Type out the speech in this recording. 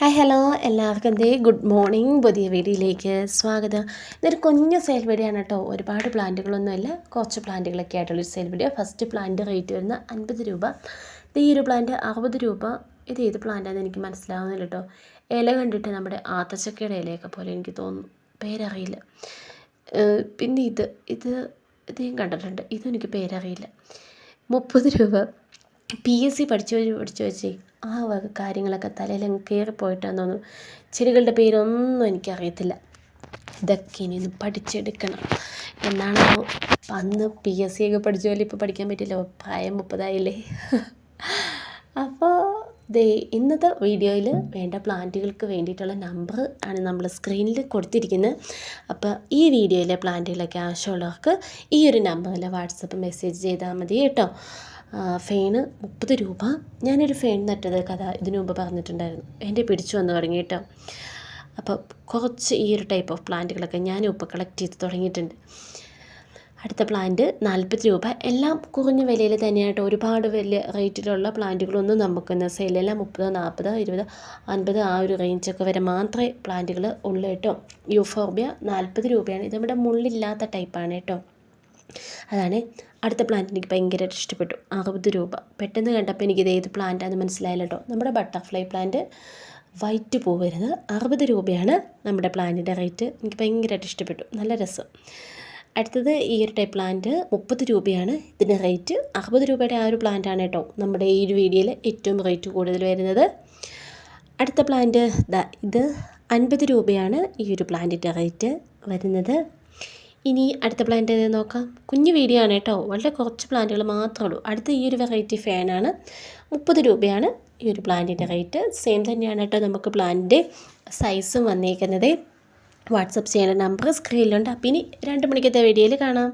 Hi hello എല്ലാവർക്കും എന്തേ good morning പുതിയ വീഡിയോയിലേക്ക് സ്വാഗതം. ഇതൊരു കുഞ്ഞു സെയിൽ വീഡിയോ ആണ് കേട്ടോ. ഒരുപാട് പ്ലാന്റുകളൊന്നുമില്ല. കുറച്ച് പ്ലാന്റുകളൊക്കെ ആയിട്ടുള്ളൊരു sale video first plant rate വരുന്ന അൻപത് രൂപ. ഈ ഒരു പ്ലാന്റ് അറുപത് രൂപ. ഇത് ഏത് പ്ലാന്റാണെന്ന് എനിക്ക് മനസ്സിലാവുന്നില്ല കേട്ടോ. ഇല കണ്ടിട്ട് നമ്മുടെ ആത്തച്ചക്കയുടെ ഇലയൊക്കെ പോലെ എനിക്ക് തോന്നുന്നു. പേരറിയില്ല. പിന്നെ ഇത് ഇത് ഇത് കണ്ടിട്ടുണ്ട്. ഇതും എനിക്ക് പേരറിയില്ല. മുപ്പത് രൂപ. പി എസ് സി പഠിച്ചു വെച്ച് പഠിച്ചു വെച്ച് ആ വക കാര്യങ്ങളൊക്കെ തലയിലും കയറി കയറിപ്പോയിട്ടാന്ന് തോന്നുന്നു. ചെടികളുടെ പേരൊന്നും എനിക്കറിയത്തില്ല. ഇതൊക്കെ ഇനി ഒന്ന് പഠിച്ചെടുക്കണം എന്നാണ്? അന്ന് പി എസ് സി ഒക്കെ പഠിച്ച പോലെ ഇപ്പോൾ പഠിക്കാൻ പറ്റില്ല. പ്രായം മുപ്പതായില്ലേ? അപ്പോൾ ദേ ഇന്നത്തെ വീഡിയോയിൽ വേണ്ട പ്ലാന്റുകൾക്ക് വേണ്ടിയിട്ടുള്ള നമ്പർ ആണ് നമ്മൾ സ്ക്രീനിൽ കൊടുത്തിരിക്കുന്നത് അപ്പോൾ ഈ വീഡിയോയിലെ പ്ലാന്റുകളൊക്കെ ആവശ്യമുള്ളവർക്ക് ഈ ഒരു നമ്പറിൽ വാട്സപ്പ് മെസ്സേജ് ചെയ്താൽ മതി കേട്ടോ. ഫെയിന് മുപ്പത് രൂപ. ഞാനൊരു ഫെയിൻ നട്ടത് കഥ ഇതിനു മുമ്പ് പറഞ്ഞിട്ടുണ്ടായിരുന്നു. എന്റെ പിടിച്ചു വന്ന് തുടങ്ങി അപ്പോൾ കുറച്ച് ഈ ഒരു ടൈപ്പ് ഓഫ് പ്ലാന്റുകളൊക്കെ ഞാനും ഇപ്പോൾ കളക്ട് ചെയ്ത് തുടങ്ങിയിട്ടുണ്ട്. അടുത്ത പ്ലാന്റ് നാൽപ്പത് രൂപ. എല്ലാം കുറഞ്ഞ വിലയിൽ തന്നെയായിട്ട് ഒരുപാട് വലിയ റേറ്റിലുള്ള പ്ലാന്റുകളൊന്നും നമുക്കിന്ന് സെയിലെല്ലാം മുപ്പത് നാൽപ്പത് ഇരുപത് അൻപത് ആ ഒരു റേഞ്ചൊക്കെ വരെ മാത്രമേ പ്ലാന്റുകൾ ഉള്ളൂ കേട്ടോ. യൂഫോർബിയ നാൽപ്പത് രൂപയാണ്. ഇത് നമ്മുടെ മുള്ളില്ലാത്ത ടൈപ്പാണ് കേട്ടോ. അതാണ് അടുത്ത പ്ലാന്റ് എനിക്ക് ഭയങ്കരമായിട്ട് ഇഷ്ടപ്പെട്ടു. അറുപത് രൂപ. പെട്ടെന്ന് കണ്ടപ്പോൾ എനിക്കിത് ഏത് പ്ലാന്റാണെന്ന് മനസ്സിലായില്ല കേട്ടോ നമ്മുടെ ബട്ടർഫ്ലൈ പ്ലാന്റ് വൈറ്റ് പൂ വരുന്നത് അറുപത് രൂപയാണ് നമ്മുടെ പ്ലാന്റിന്റെ റേറ്റ് എനിക്ക് ഭയങ്കരമായിട്ട് ഇഷ്ടപ്പെട്ടു. നല്ല രസം. അടുത്തത് ഈ ഒരു ടൈപ്പ് പ്ലാന്റ് മുപ്പത് രൂപയാണ്. ഇതിന്റെ റേറ്റ് അറുപത് രൂപയുടെ ആ ഒരു പ്ലാന്റാണ് കേട്ടോ നമ്മുടെ ഈ ഒരു വീഡിയോയിൽ ഏറ്റവും റേറ്റ് കൂടുതൽ വരുന്നത്. അടുത്ത പ്ലാന്റ് ഇത് അൻപത് രൂപയാണ് ഈ ഒരു പ്ലാന്റിന്റെ റേറ്റ് വരുന്നത്. ഇനി അടുത്ത പ്ലാന്റ് ഏത് നോക്കാം. കുഞ്ഞു വീഡിയോ ആണ് കേട്ടോ. വളരെ കുറച്ച് പ്ലാന്റുകൾ മാത്രമേ ഉള്ളൂ. അടുത്ത ഈ ഒരു വെറൈറ്റി ഫാനാണ് മുപ്പത് രൂപയാണ് ഈ ഒരു പ്ലാന്റിന്റെ റേറ്റ് സെയിം തന്നെയാണ് കേട്ടോ നമുക്ക് പ്ലാന്റിന്റെ സൈസും വന്നേക്കുന്നത്. വാട്സപ്പ് ചെയ്യേണ്ട നമ്പർ സ്ക്രീനിലുണ്ട് അപ്പം ഇനി രണ്ട് മണിക്കത്തെ വീഡിയോയിൽ കാണാം.